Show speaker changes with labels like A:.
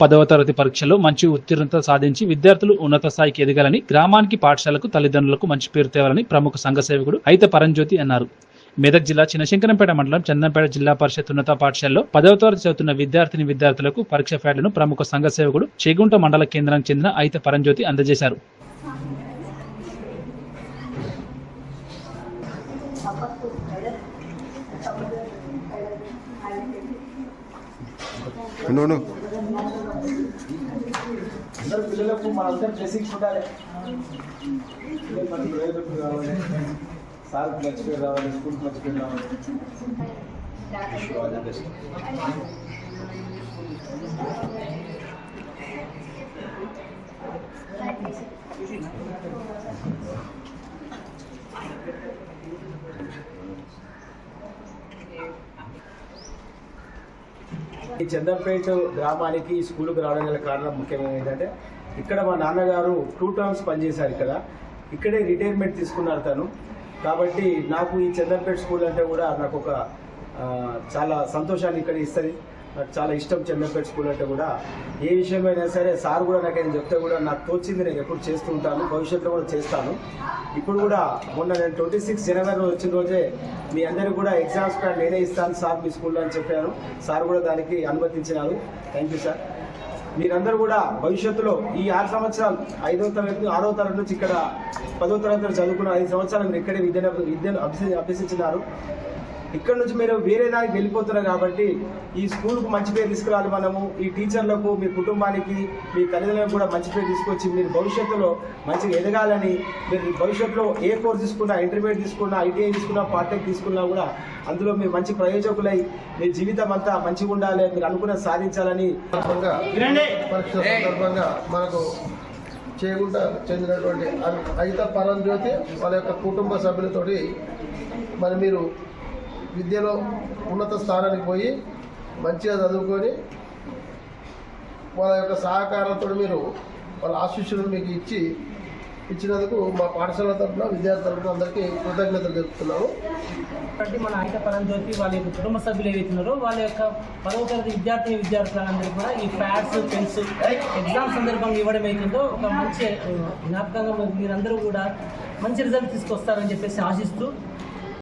A: పదవ తరగతి పరీక్షలో మంచి ఉత్తీర్ణత సాధించి విద్యార్థులు ఉన్నత స్థాయికి ఎదగాలని గ్రామానికి పాఠశాలకు తల్లిదండ్రులకు మంచి పేరు తేవాలని ప్రముఖ సంఘ సేవకుడు అయితే పరంజ్యోతి అన్నారు. మెదక్ జిల్లా చిన్నశంకరంపేట మండలం చందంపేట జిల్లా పరిషత్ ఉన్నత పాఠశాలలో పదవ తరగతి చదువుతున్న విద్యార్థిని విద్యార్థులకు పరీక్ష ప్యాడ్లను ప్రముఖ సంఘ సేవకుడు చేగుంట మండల కేంద్రానికి చెందిన అయిత పరంజ్యోతి అందజేశారు.
B: నూను
C: అందరు పిల్లలకు మనందరం డ్రెస్సింగ్స్ ఉండాలి. పిల్లలు మంచి ప్రయోజనం కావాలి సార్కి రావాలి స్కూల్ మర్చిపోయి రావాలి. ఆల్ ది బెస్ట్ ఈ చంద్రపేట గ్రామానికి ఈ స్కూల్కి రావడం గల కారణం ముఖ్యమైన ఏంటంటే ఇక్కడ మా నాన్నగారు టూ టర్మ్స్ పనిచేశారు ఇక్కడ. ఇక్కడే రిటైర్మెంట్ తీసుకున్నారు తను. కాబట్టి నాకు ఈ చంద్రపేట స్కూల్ అంటే కూడా నాకు ఒక చాలా సంతోషాన్ని ఇక్కడ ఇస్తుంది. నాకు చాలా ఇష్టం చెన్నపేట స్కూల్ అంటే కూడా. ఏ విషయమైనా సరే సార్ కూడా నాకు ఏదైనా చెప్తే కూడా నాకు తోచింది నేను ఎప్పుడు చేస్తూ ఉంటాను భవిష్యత్తులో కూడా చేస్తాను. ఇప్పుడు కూడా మొన్న నేను ట్వంటీ సిక్స్ జనవరి వచ్చిన రోజే మీ అందరికీ కూడా ఎగ్జామ్స్ ప్యాడ్ నేనే ఇస్తాను సార్ మీ స్కూల్లో అని చెప్పాను సార్ కూడా దానికి అనుమతించినారు. థ్యాంక్ యూ సార్ మీరందరూ కూడా భవిష్యత్తులో ఈ ఆరు సంవత్సరాలు ఐదో తరగతి ఆరో తరగతి నుంచి ఇక్కడ పదో తరగతి చదువుకున్న ఐదు సంవత్సరాలు మీరు ఇక్కడే విద్యను విద్యను అభ్యసి అభ్యసించినారు. ఇక్కడ నుంచి మీరు వేరే దానికి వెళ్ళిపోతున్నారు కాబట్టి ఈ స్కూల్కు మంచి పేరు తీసుకురావాలి మనము. ఈ టీచర్లకు మీ కుటుంబానికి మీ తల్లిదండ్రులకు కూడా మంచి పేరు తీసుకొచ్చి మీరు భవిష్యత్తులో మంచిగా ఎదగాలని మీరు భవిష్యత్తులో ఏ కోర్స్ తీసుకున్నా ఇంటర్మీడియట్ తీసుకున్నా ఐటీఐ తీసుకున్నా పార్టెక్ తీసుకున్నా కూడా అందులో మీరు మంచి ప్రయోజకులై మీ జీవితం అంతా మంచిగా ఉండాలి మీరు అనుకున్న సాధించాలని
D: సందర్భంగా పరీక్ష సందర్భంగా మనకు చేగుంట చెందినటువంటి అయిత పరంజ్యోతి వాళ్ళ యొక్క కుటుంబ సభ్యులతోటి మరి మీరు విద్యలో ఉన్నత స్థానానికి పోయి మంచిగా చదువుకొని వాళ్ళ యొక్క సహకారంతో మీరు వాళ్ళ ఆశీస్సులను మీకు ఇచ్చి ఇచ్చినందుకు మా పాఠశాల తరఫున విద్యార్థి తరఫున అందరికీ కృతజ్ఞతలు తెలుపుతున్నాము.
E: కాబట్టి మన ఐట పరంజ్యోతి వాళ్ళ యొక్క కుటుంబ సభ్యులు ఏవైతున్నారో వాళ్ళ యొక్క పదవ తరగతి విద్యార్థి విద్యార్థులందరూ కూడా ఈ ప్యాడ్స్ పెన్స్ ఎగ్జామ్ సందర్భంగా ఇవ్వడం అవుతుందో ఒక మంచి జ్ఞాపకంగా మీరందరూ కూడా మంచి రిజల్ట్ తీసుకొస్తారని చెప్పేసి ఆశిస్తూ